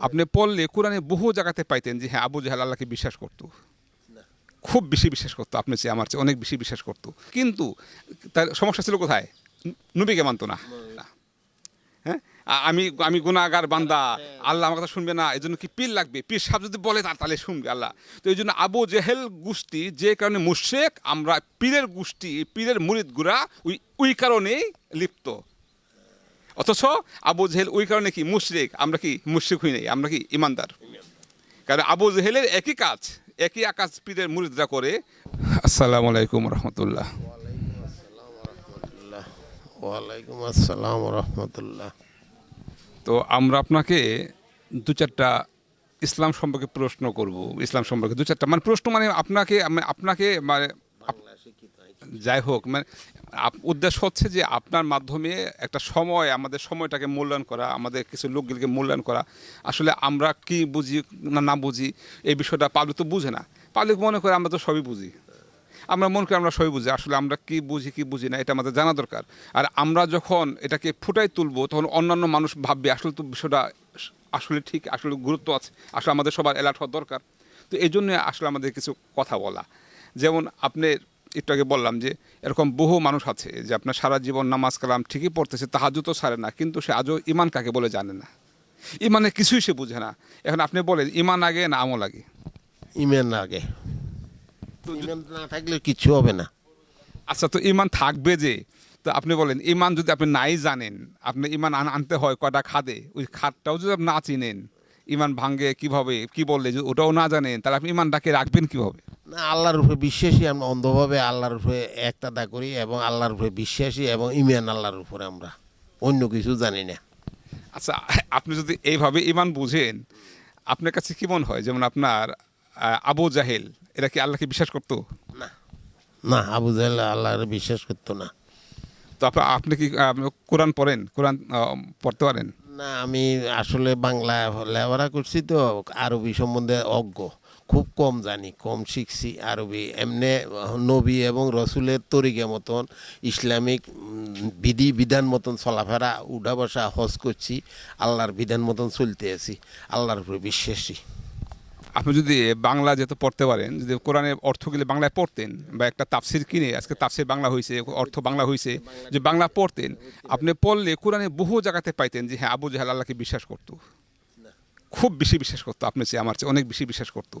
আপনি পড়লে কোরআনে বহু জায়গাতে পাইতেন যে হ্যাঁ আবু জাহাল আল্লাহকে বিশ্বাস করতো। খুব বেশি বিশ্বাস করতো আপনার চেয়ে আমার চেয়ে অনেক বেশি বিশ্বাস করতো। কিন্তু তার সমস্যা ছিল কোথায়? নবীকে মানতো না। হ্যাঁ? আমি আমি গুণাগার বান্দা। আল্লাহ আমার কথা শুনবে না। এই জন্য কি পীর লাগবে? পীর সাহেব যদি বলে তা- তাহলে শুনবে আল্লাহ। তো এই জন্য আবু জেহেল গোষ্ঠী যে কারণে মুশেক আমরা পীরের গোষ্ঠী পীরের মুরিদ গুড়া ওই ওই কারণেই লিপ্ত। অথচ আবু জেহেল ওই কারণে কি মুশরিক আমরা কি মুশরিক হই নাই আমরা কি ইমানদার? কারণ আবু জেহেলের একই কাজ একই আকাশ পীরের মুরিদরা করে। আসসালামু আলাইকুম রহমতুল্লাহ। ওয়ালাইকুম আসসালাম রহমতুল্লাহ। তো আমরা আপনাকে দু চারটা ইসলাম সম্পর্কে প্রশ্ন করব। ইসলাম সম্পর্কে দু চারটা মানে প্রশ্ন মানে আপনাকে আপনাকে মানে যাই হোক মানে উদ্দেশ্য হচ্ছে যে আপনার মাধ্যমে একটা সময়, আমাদের সময়টাকে মূল্যায়ন করা, আমাদের কিছু লোকগুলিকে মূল্যায়ন করা। আসলে আমরা কি বুঝি না না বুঝি, এই বিষয়টা পাবলিক তো বুঝে না। পাবলিক মনে করে আমরা তো সবই বুঝি। আমরা মনে করি আমরা সবই বুঝি, আসলে আমরা কি বুঝি কি বুঝি না, এটা আমাদের জানা দরকার। আর আমরা যখন এটাকে ফুটাই তুলবো, তখন অন্যান্য মানুষ ভাববে, আসলে তো বিষয়টা আসলে ঠিক, আসলে গুরুত্ব আছে, আসলে আমাদের সবার অ্যালার্ট হওয়া দরকার। তো এই জন্য আসলে আমাদের কিছু কথা বলা। যেমন আপনি একটু আগে বললাম যে এরকম বহু মানুষ আছে যে আপনার সারা জীবন নামাজ কালাম ঠিকই পড়তেছে তাহাজও তো সারে না কিন্তু সে আজও ইমান কাকে বলে জানে না। ইমানে কিছুই সে বুঝে না। এখন আপনি বলেন ইমান আগে না আমল আগে? ইমেন আগে। ইমেন না থাকলে কিছু হবে না। আচ্ছা তো ইমান থাকবে যে তো আপনি বলেন ইমান যদি আপনি নাই জানেন আপনি ইমান আনতে হয় কয়টা খাদে? ওই খাদটাও যদি আপনি না চিনেন ইমান ভাঙ্গে কীভাবে? কি বললে যদি ওটাও না জানেন তাহলে আপনি ইমানটাকে রাখবেন কীভাবে? না আল্লাহর উপরে বিশ্বাসী আমরা অন্ধভাবে আল্লাহর উপরে একতাদা করি এবং আল্লাহর উপরে বিশ্বাসী এবং ইমেন আল্লাহর উপরে আমরা। অন্য কিছু জানি না। আচ্ছা আপনি যদি এইভাবে ইমান বুঝেন আপনার কাছে কি মনে হয়? যেমন আপনার আবু জাহেল এরা কি আল্লাহকে বিশ্বাস করতো? না না আবু জাহেল আল্লাহর বিশ্বাস করতো না। তো আপনি আপনি কি কোরআন পড়েন? কোরআন পড়তে পারেন? না আমি আসলে বাংলা লেখাপড়া করছি তো আরবি সম্বন্ধে অজ্ঞ। খুব কম জানি, কম শিখছি আরবি। এমনি নবী এবং রসুলের তরিকা মতন ইসলামিক বিধি, বিধান মতন চলাফেরা, উঠা বসা, হজ করছি, আল্লাহর বিধান মতন চলতে আছি, আল্লাহর উপরে বিশ্বাসী। আপনি যদি বাংলা যেহেতু পড়তে পারেন, যদি কোরআনের অর্থগুলি বাংলায় পড়তেন বা একটা তাফসির কিনে, আজকে তাফসির বাংলা হয়েছে অর্থ বাংলা হয়েছে যে বাংলা পড়তেন, আপনি পড়লে কোরআনে বহু জায়গাতে পাইতেন যে হ্যাঁ আবু জাহাল আল্লাহকে বিশ্বাস করতো। খুব বেশি বিশ্বাস করতো, আপনার চেয়ে আমার চেয়ে অনেক বেশি বিশ্বাস করতো।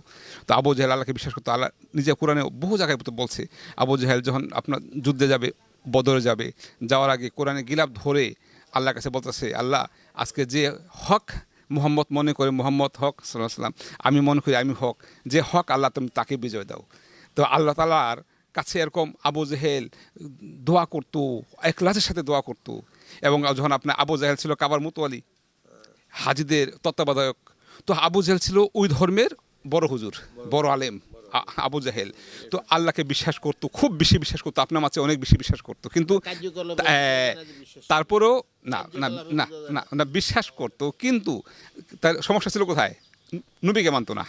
তো আবু জাহেল আল্লাহকে বিশ্বাস করতো, আল্লাহ নিজে কোরআনে বহু জায়গায় বলছে, আবু জাহেল যখন আপনার যুদ্ধে যাবে, বদরে যাবে, যাওয়ার আগে কোরআনে গিলাপ ধরে আল্লাহর কাছে বলতেছে, আল্লাহ, আজকে যে হক মোহাম্মদ মনে করে, মোহাম্মদ হক সাল্লাম আমি মনে করি আমি হক, যে হক আল্লাহ তুমি তাকে বিজয় দাও। তো আল্লাহ তালার কাছে এরকম আবু জেহেল দোয়া করতো একলাসের সাথে দোয়া করতো, এবং যখন আপনার আবু জাহেল ছিল কাবার মুতোয়ালি হাজিদের তত্ত্বাবধায়ক। তো আবু জাহেল ছিল ওই ধর্মের বড় হুজুর বড় আলেম আবু জাহেল। তো আল্লাহকে বিশ্বাস করতো খুব বেশি বিশ্বাস করতো আপনার মাঝে অনেক বেশি বিশ্বাস করতো। কিন্তু তারপরেও না না না না না বিশ্বাস করতো কিন্তু তার সমস্যা ছিল কোথায়? নবীকে মানতো না।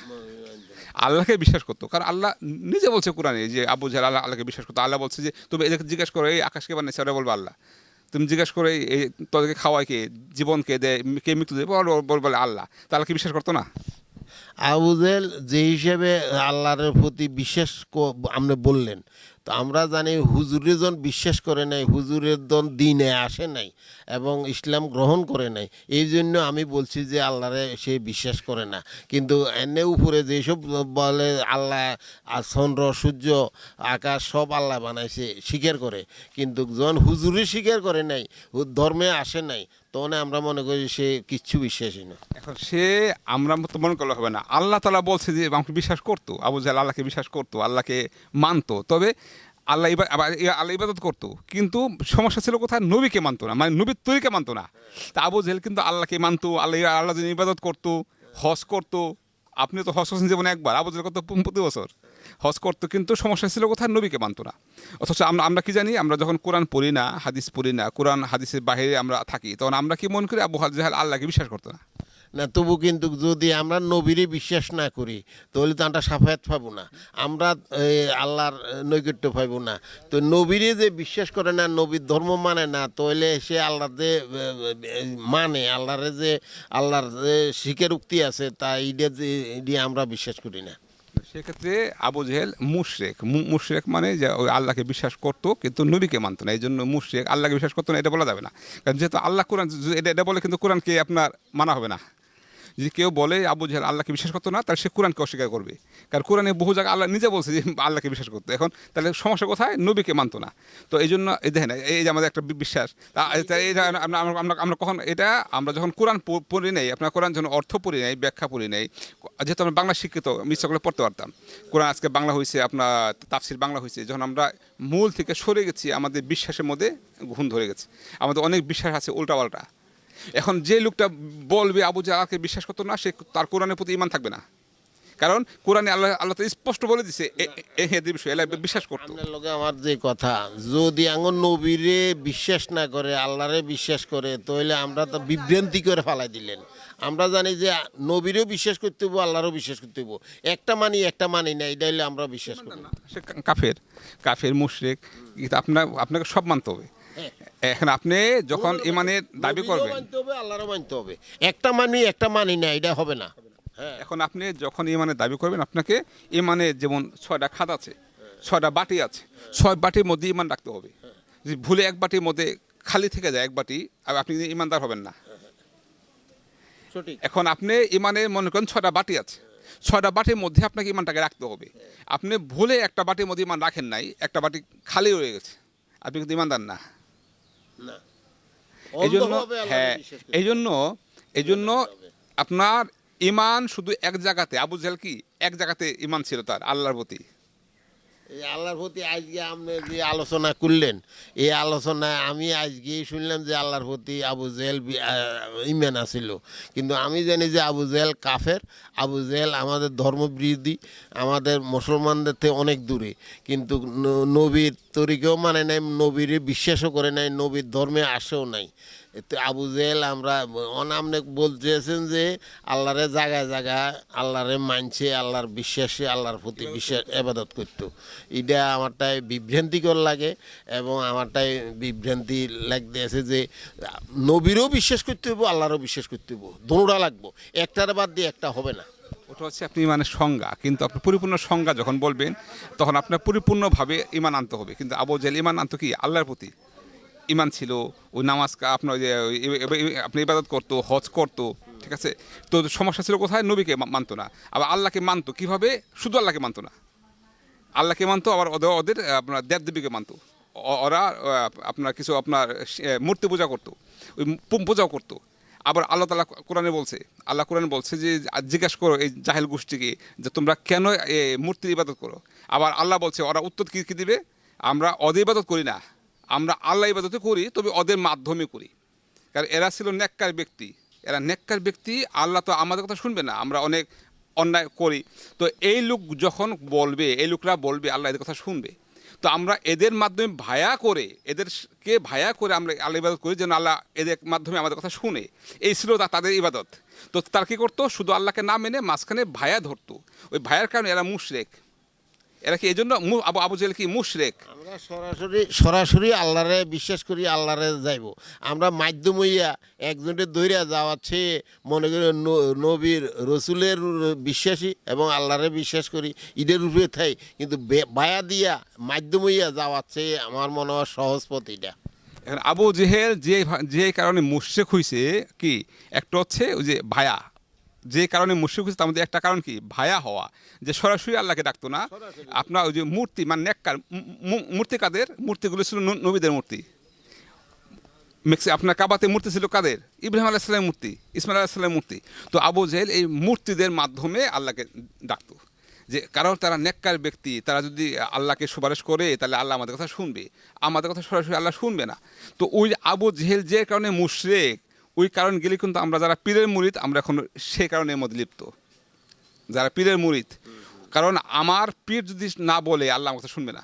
আল্লাহকে বিশ্বাস করতো কারণ আল্লাহ নিজে বলছে কোরআনে যে আবু জাহেল আল্লাহ আল্লাহকে বিশ্বাস করতো। আল্লাহ বলছে যে তুমি এদেরকে জিজ্ঞেস করো এই আকাশকে বানিয়েছে ওরা বলব আল্লাহ। তুমি জিজ্ঞাসা করে এই তোদেরকে খাওয়ায় কে? জীবনকে দেয় কে মৃত্যু দেয় বল- আল্লাহ। তাহলে কি বিশ্বাস করতো না? আবুজেল যে হিসেবে আল্লাহর প্রতি বিশ্বাস আপনি বললেন। তো আমরা জানি হুজুরের জন বিশ্বাস করে নাই, হুজুরের জন দিনে আসে নাই এবং ইসলাম গ্রহণ করে নাই। এই জন্য আমি বলছি যে আল্লাহরে সে বিশ্বাস করে না। কিন্তু এনে উপরে যেসব বলে আল্লাহ চন্দ্র, সূর্য, আকাশ সব আল্লাহ বানাইছে, স্বীকার করে। কিন্তু জন হুজুরে স্বীকার করে নাই ধর্মে আসে নাই। তখন আমরা মনে করি সে কিচ্ছু বিশ্বাসী না। এখন সে আমরা তো মনে করলে হবে না। আল্লাহ তালা বলছে যে, আমাকে বিশ্বাস করতো, আবু জাহেল আল্লাহকে বিশ্বাস করতো, আল্লাহকে মানতো। তবে আল্লাহ আল্লাহ ইবাদত করতো। কিন্তু সমস্যা ছিল কোথায়? নবীকে মানতো না মানে নবীর তৈরিকে মানতো না। তা আবু জাহেল কিন্তু আল্লাহকে মানতো, আল্লাহ আল্লাহ যিনি ইবাদত করতো, হজ করতো। আপনি তো হজ করছেন জীবনে একবার, আবু জাহেল করতো প্রতি বছর হজ করতো, কিন্তু সমস্যা ছিল কোথায়? নবীকে মানতো না। অথচ আমরা আমরা কি জানি? আমরা যখন কোরআন পড়ি না, হাদিস পড়ি না, কোরআন হাদিসের বাইরে আমরা থাকি, তখন আমরা কি মনে করি? আবু জাহেল আল্লাহকে বিশ্বাস করতো না। না, তবু কিন্তু যদি আমরা নবীরই বিশ্বাস না করি, তাহলে তো আমরা সাফায়াত পাবো না। আমরা আল্লাহর নৈকট্য পাইব না। তো নবীরে যে বিশ্বাস করে না, নবীর ধর্ম মানে না, তাহলে সে আল্লাহর যে মানে আল্লাহরে যে, আল্লাহর যে শিখের উক্তি আছে, তা ইডে দিয়ে আমরা বিশ্বাস করি না। সেক্ষেত্রে আবু জেহেল মুশরেক। মুশরেক মানে যে, ওই আল্লাহকে বিশ্বাস করতো, কিন্তু নবীকে মানতো না। এই জন্য মুশরেক আল্লাহকে বিশ্বাস করতো না, এটা বলা যাবে না। কারণ যেহেতু আল্লাহ কোরআন এটা এটা বলে কিন্তু কোরআনকে আপনার মানা হবে না। যদি কেউ বলে আবু জেহেল আল্লাহকে বিশ্বাস করতো না, তাহলে সে কোরআনকে অস্বীকার করবে। কারণ কোরআনে বহু জায়গায় আল্লাহ নিজে বলছে যে আল্লাহকে বিশ্বাস করতো। এখন তাহলে সমস্যা কোথায়? নবীকে মানতো না। তো এই জন্য এই দেখেন, এই যে আমাদের একটা বিশ্বাস আমরা আমরা কখন এটা আমরা যখন কোরআন পড়ি নেই, আপনার কোরআন যখন অর্থ পড়ি নেই, ব্যাখ্যা পড়ি নেই, যেহেতু আমরা বাংলা শিক্ষিত মিশ্র করে পড়তে পারতাম। কোরআন আজকে বাংলা হয়েছে আপনার তাফসির বাংলা হয়েছে যখন আমরা মূল থেকে সরে গেছি, আমাদের বিশ্বাসের মধ্যে ঘুম ধরে গেছে। আমাদের অনেক বিশ্বাস আছে উল্টাপাল্টা। এখন যে লোকটা বলবে আবু জালাকে বিশ্বাস করতো না সে তার কোরআনের প্রতি ইমান থাকবে না। কারণ কোরআনে আল্লাহ আল্লাহ তো স্পষ্ট বলে দিছে হেদের বিষয় এলা বিশ্বাস করতো। লগে আমার যে কথা যদি আঙুর নবীরে বিশ্বাস না করে আল্লাহরে বিশ্বাস করে তাহলে আমরা তো বিভ্রান্তি করে ফালাই দিলেন। আমরা জানি যে নবীরেও বিশ্বাস করতে হব আল্লাহরও বিশ্বাস করতে হব একটা মানি একটা মানি না এটা হলে আমরা বিশ্বাস করি। না। সে কাফের কাফের মুশরেক আপনার আপনাকে সব মানতে হবে। এখন আপনি যখন ইমানের দাবি করবেন। মানতে হবে আল্লাহরও মানতে হবে। একটা মানি একটা মানি না এটা হবে না। হ্যাঁ। এখন আপনি যখন ইমানের দাবি করবেন আপনাকে ইমানের যেমন ছয়টা খাত আছে ছয়টা বাটি আছে ছয় বাটির মধ্যে ইমান রাখতে হবে। যদি ভুলে এক বাটির মধ্যে খালি থেকে যায় এক বাটি আর আপনি ইমানদার হবেন না। এখন আপনি ইমানের মনে করেন ছয়টা বাটি আছে ছয়টা বাটির মধ্যে আপনাকে ইমানটাকে রাখতে হবে। আপনি ভুলে একটা বাটির মধ্যে ইমান রাখেন নাই একটা বাটি খালি রয়ে গেছে আপনি কিন্তু ইমানদার না। এই জন্য হ্যাঁ এই জন্য এই জন্য আপনার ইমান শুধু এক জায়গাতে আবু জাহেল কি? এক জায়গাতে ইমান ছিল তার আল্লাহর প্রতি। এই আল্লাহর প্রতি আজকে আপনি যে আলোচনা করলেন এই আলোচনায় আমি আজকে শুনলাম যে আল্লাহর প্রতি আবু আহ, ইমান আছিল কিন্তু আমি জানি যে আবু জেল কাফের আবু জেল আমাদের ধর্মবিরোধী আমাদের মুসলমানদের থেকে অনেক দূরে। কিন্তু নবীর তরিকেও মানে নাই নবীরে বিশ্বাসও করে নাই নবীর ধর্মে আসেও নাই। এতে আবু জেল আমরা অনামনে বলতেছেন যে আল্লাহরে জায়গায় জায়গায় আল্লাহরে মানছে আল্লাহর বিশ্বাসে আল্লাহর প্রতি বিশ্বাস এবাদত করতো। এটা আমারটাই বিভ্রান্তিকর লাগে এবং আমারটাই বিভ্রান্তি লাগতে আছে যে নবীরও বিশ্বাস করতে হব আল্লাহরও বিশ্বাস করতে হব দৌড়া লাগবো একটার বাদ দিয়ে একটা হবে না। ওটা হচ্ছে আপনি ইমানের সংজ্ঞা কিন্তু আপনি পরিপূর্ণ সংজ্ঞা যখন বলবেন তখন আপনার পরিপূর্ণভাবে ইমান আনতে হবে। কিন্তু আবু জেল ইমান আনতো কি? আল্লাহর প্রতি। ইমান ছিল ওই নামাজ আপনার আপনি ইবাদত করতো, হজ করতো, ঠিক আছে? তো সমস্যা ছিল কোথায়? নবীকে মানতো না। আবার আল্লাহকে মানতো কীভাবে? শুধু আল্লাহকে মানতো না। আল্লাহকে মানতো, আবার ওদের ওদের আপনার দেবদেবীকে মানতো। ওরা আপনার কিছু আপনার মূর্তি পূজা করতো, ওই পূজাও করতো। আবার আল্লাহ তালা কোরআনে বলছে, আল্লাহ কোরআনে বলছে যে জিজ্ঞাসা করো এই জাহেল গোষ্ঠীকে যে তোমরা কেন এ মূর্তির ইবাদত করো? আবার আল্লাহ বলছে, ওরা উত্তর কী কী দিবে? আমরা অদের ইবাদত করি না। আমরা আল্লাহ ইবাদতে করি, তবে ওদের মাধ্যমে করি। কারণ এরা ছিল নেককার ব্যক্তি। এরা নেককার ব্যক্তি, আল্লাহ তো আমাদের কথা শুনবে না, আমরা অনেক অন্যায় করি। তো এই লোক যখন বলবে, এই লোকরা বলবে, আল্লাহ এদের কথা শুনবে। তো আমরা এদের মাধ্যমে ভায়া করে, এদেরকে ভায়া করে আমরা আল্লাহ ইবাদত করি, যেন আল্লাহ এদের মাধ্যমে আমাদের কথা শুনে। এই ছিল তাদের ইবাদত। তো তার কী করতো? শুধু আল্লাহকে না মেনে মাঝখানে ভায়া ধরতো। ওই ভায়ার কারণে এরা মুশরেক। এরা কি এই জন্য আবু আবু জেল কি মুশরেক? আমরা সরাসরি সরাসরি আল্লাহরে বিশ্বাস করি আল্লাহরে যাইব। আমরা মাধ্যম হইয়া একজনের দৈরা যাওয়াচ্ছে মনে করি নবীর রসুলের বিশ্বাসী এবং আল্লাহরে বিশ্বাস করি ঈদের উপরে থাই। কিন্তু বায়া দিয়া মাধ্যম হইয়া যাওয়াচ্ছে আমার মনে হয় সহজ পথ এটা। এখন আবু জেহেল যে যে কারণে মুশেক হয়েছে কি? একটা হচ্ছে ওই যে ভায়া যে কারণে মুশেক হয়েছে তার মধ্যে একটা কারণ কি? ভায়া হওয়া। যে সরাসরি আল্লাহকে ডাকতো না আপনার ওই যে মূর্তি মানে নেককার মূর্তি কাদের? মূর্তিগুলো ছিল নবীদের মূর্তি। মেক্সি আপনার কাবাতে মূর্তি ছিল কাদের? ইব্রাহিম আলাইসাল্লামের মূর্তি ইসমাইল আলাইসাল্লামের মূর্তি। তো আবু জেহেল এই মূর্তিদের মাধ্যমে আল্লাহকে ডাকতো। যে কারণ তারা নেককার ব্যক্তি তারা যদি আল্লাহকে সুপারিশ করে তাহলে আল্লাহ আমাদের কথা শুনবে। আমাদের কথা সরাসরি আল্লাহ শুনবে না। তো ওই আবু জেহেল যে কারণে মুশরেক ওই কারণ গেলে কিন্তু আমরা যারা পীরের মুরিদ আমরা এখন সেই কারণে মধ্যে লিপ্ত। যারা পীরের মুরিদ। কারণ আমার পীর যদি না বলে আল্লাহ আমার কথা শুনবে না।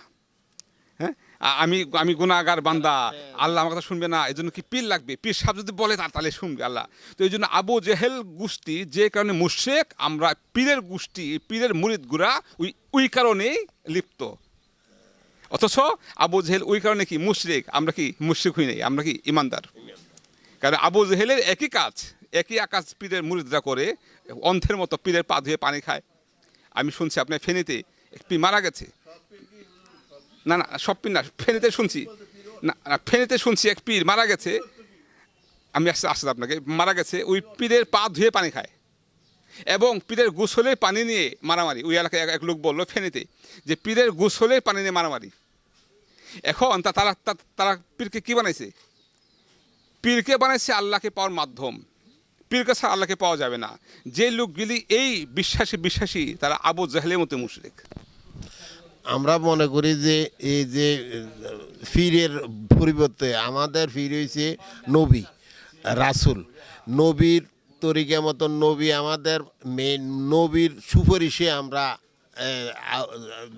হ্যাঁ? আমি আমি গুণাগার বান্দা আল্লাহ আমার কথা শুনবে না। এই জন্য কি পীর লাগবে? পীর সাহেব যদি বলে তা- তাহলে শুনবে আল্লাহ। তো এই জন্য আবু জেহেল গোষ্ঠী যে কারণে মুশেক আমরা পীরের গোষ্ঠী পীরের মুরিদ গুড়া ওই ওই কারণেই লিপ্ত। অথচ আবু জেহেল ওই কারণে কি? মুশরিক। আমরা কি মুশরিক হই নাই? আমরা কি ইমানদার? কারণ আবু জেহেলের একই কাজ, একই আকাশ পীরের মুরিদরা করে, অন্ধের মতো পীরের পা ধুয়ে পানি খায়। আমি শুনছি আপনার ফেনীতে এক পীর মারা গেছে। না না, সব পীর না, ফেনীতে শুনছি। না ফেনীতে শুনছি এক পীর মারা গেছে। আমি আসতে আসতে আপনাকে, মারা গেছে, ওই পীরের পা ধুয়ে পানি খায়। এবং পীরের গোসলের পানি নিয়ে মারামারি, ওই এলাকায় এক- লোক বলল ফেনীতে যে পীরের গোসলের পানি নিয়ে মারামারি। এখন তা, তারা তারা পীরকে কী বানাইছে? পীরকে বানাইছে আল্লাহকে পাওয়ার মাধ্যম। পীরকে ছাড়া আল্লাহকে পাওয়া যাবে না। যে লোকগুলি এই বিশ্বাসী বিশ্বাসী, তারা আবু জাহেলের মতো মুশরিক। আমরা মনে করি যে, এই যে, ফিরের পরিবর্তে আমাদের ফির হয়েছে নবী, রাসুল। নবীর তরিকা মতন নবী আমাদের মেন নবীর সুপারিশে আমরা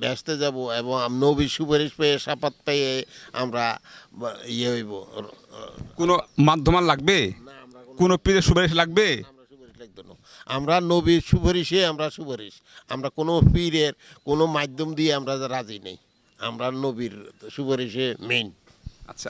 ব্যস্ত যাব এবং নবীর সুপারিশ পেয়ে সাপাত পেয়ে আমরা ইয়ে হইব। কোনো মাধ্যম আর লাগবে কোনো পীরের সুপারিশ লাগবে। আমরা নবীর সুপারিশে আমরা সুপারিশ। আমরা কোনো পীরের কোনো মাধ্যম দিয়ে আমরা রাজি নেই। আমরা নবীর সুপারিশে মেইন আচ্ছা